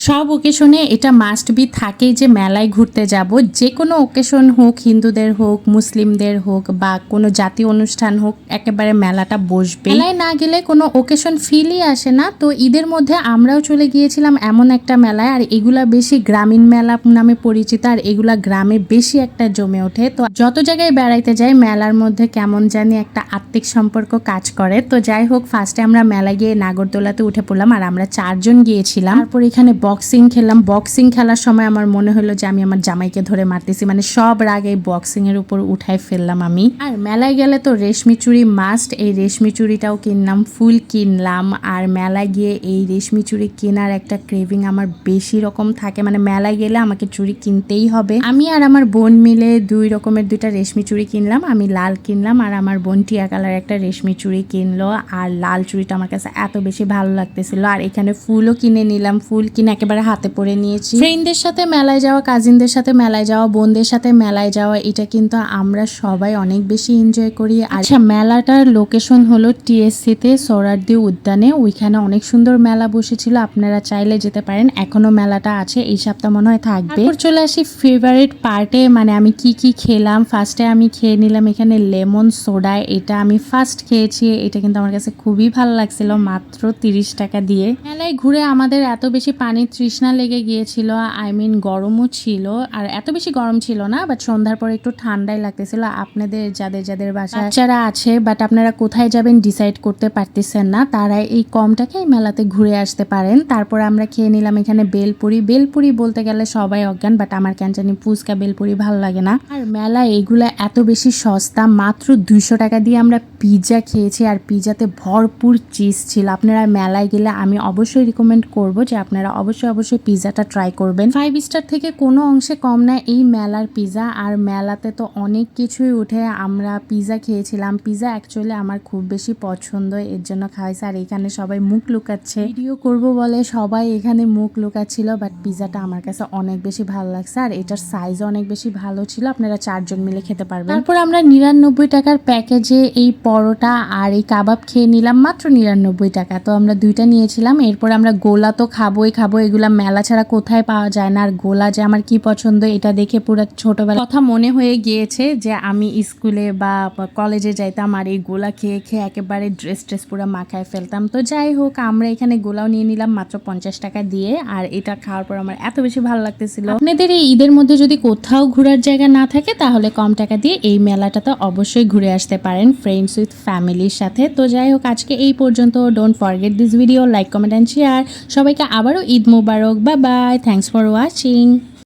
সব ওকেশনে এটা must be থাকেই যে মেলায় ঘুরতে যাব। যে কোনো ওকেশন হোক, হিন্দুদের হোক, মুসলিমদের হোক বা কোনো জাতীয় অনুষ্ঠান হোক, একেবারে মেলাটা বসবে মেলায় না গেলে কোনো ওকেশন ফিলই আসে না। তো ঈদের মধ্যে আমরাও চলে গিয়েছিলাম এমন একটা মেলায়। আর এগুলা বেশি গ্রামীণ মেলা নামে পরিচিত। আর এগুলা গ্রামে বেশি একটা জমে ওঠে। তো যত জায়গায় বেড়াইতে যাই, মেলার মধ্যে কেমন জানি একটা আত্মিক সম্পর্ক কাজ করে। তো যাই হোক ফার্স্টে আমরা মেলা গিয়ে নাগরদোলাতে উঠে পড়লাম। আর আমরা চারজন গিয়েছিলাম। তারপর এখানে বক্সিং খেললাম। বক্সিং খেলার সময় আমার মনে হলো যে আমি আমার জামাইকে ধরে মারতেছি। মানে সব রাগ এই বক্সিং এর উপর উঠাই ফেললাম আমি। আর মেলায় গেলে তো রেশমি চুড়ি মাস্ট এই রেশমি চুড়িটাও কিনলাম, ফুল কিনলাম। আর মেলায় গিয়ে এই রেশমি চুড়ি কেনার একটা ক্রেভিং আমার বেশি রকম থাকে। মানে মেলায় গেলে আমাকে চুড়ি কিনতেই হবে। আমি আর আমার বোন মিলে দুই রকমের দুইটা রেশমি চুড়ি কিনলাম। আমি লাল কিনলাম আর আমার বোন টিয়া কালার একটা রেশমি চুড়ি কিনলো। আর লাল চুড়িটা আমার কাছে এত বেশি ভালো লাগতেছিল। আর এখানে ফুলও কিনে নিলাম। ফুল কিনে একেবারে হাতে পরে নিয়েছি। ফ্রেন্ডদের সাথে মেলায় যাওয়া কাজিনদের সাথে মেলায় যাওয়া বোনদের সাথে মেলায় যাওয়া এটা কিন্তু আমরা সবাই অনেক বেশি এনজয় করি। আচ্ছা মেলাটার লোকেশন হলো টিএসসি তে সোরারদি উদ্যানে। ওইখানে অনেক সুন্দর মেলা বসেছিল। আপনারা চাইলে যেতে পারেন। এখনও মেলাটা আছে। এই সপ্তাহ মনে হয় থাকবে। চলে আসি ফেভারিট পার্টে মানে আমি কি কি খেলাম? ফার্স্টে আমি খেয়ে নিলাম এখানে লেমন সোডা এটা আমি ফার্স্ট খেয়েছি। এটা কিন্তু আমার কাছে খুবই ভালো লাগছিল। মাত্র তিরিশ টাকা দিয়ে। মেলায় ঘুরে আমাদের এত বেশি পানির তৃষ্ণা লেগে গিয়েছিল আই মিন গরমও ছিল, আর এত বেশি গরম ছিল না বাট সন্ধ্যার পর একটু ঠান্ডাই লাগতেছিল। আপনাদের, যাদের যাদের বাসা বাচ্চারা আছে বাট আপনারা কোথায় যাবেন ডিসাইড করতে পারতেছেন না তারা এই কমটাকে মেলাতে ঘুরে আসতে পারেন। তারপর আমরা খেয়ে নিলাম এখানে বেলপুরি। বেলপুরি বলতে গেলে সবাই অজ্ঞান বাট আমার কেন জানি ফুচকা, বেলপুরি ভালো লাগে না। আর মেলা এগুলা এত বেশি সস্তা, মাত্র দুইশো টাকা দিয়ে আমরা পিৎজা খেয়েছি, আর পিৎজাতে ভরপুর চিজ ছিল। আপনারা মেলায় গেলে আমি অবশ্যই রিকমেন্ড করব যে আপনারা অবশ্যই অবশ্যই অবশ্যই পিৎজাটা ট্রাই করবেন। ফাইভ স্টার থেকে কোনো অংশে কম না এই মেলার পিৎজা আর মেলাতে তো অনেক কিছুই উঠে। আমরা পিৎজা খেয়েছিলাম। পিৎজা অ্যাকচুয়ালি আমার খুব বেশি পছন্দ, এর জন্য খাইছে। আর এখানে সবাই মুখ লুকাচ্ছে। ভিডিও করব বলে সবাই এখানে মুখ লুকাচ্ছিল বাট পিৎজাটা আমার কাছে অনেক বেশি ভালো লাগছে। আর এটার সাইজও অনেক বেশি ভালো ছিল। আপনারা চারজন মিলে খেতে পারবেন। তারপর আমরা নিরানব্বই টাকার প্যাকেজে এই পরোটা আর এই কাবাব খেয়ে নিলাম। মাত্র নিরানব্বই টাকা। তো আমরা দুইটা নিয়েছিলাম। এরপর আমরা গোলা তো খাবোই খাব এগুলা মেলা ছাড়া কোথায় পাওয়া যায় না, আর গোলা যে আমার কি পছন্দ এটা দেখে পুরো ছোটবেলা কথা মনে হয়ে গিয়েছে যে আমি স্কুলে বা কলেজে যাইতাম আর এই গোলা খেয়ে খেয়ে একেবারে ড্রেস ট্রেস পুরো মাখায় ফেলতাম। তো যাই হোক, আমরা এখানে গোলাও নিয়ে নিলাম মাত্র পঞ্চাশ টাকা দিয়ে, আর এটা খাওয়ার পর আমার এত বেশি ভালো লাগতেছিল। আপনাদের এই ঈদের মধ্যে যদি কোথাও ঘোরার জায়গা না থাকে, তাহলে কম টাকা দিয়ে এই মেলাটা তো অবশ্যই ঘুরে আসতে পারেন ফ্রেন্ডস উইথ ফ্যামিলির সাথে। তো যাই হোক, আজকে এই পর্যন্ত। Don't forget this video like comment and share সবাইকে আবারও Eid মুবারক বা বাই থ্যাংকস ফর ওয়াচিং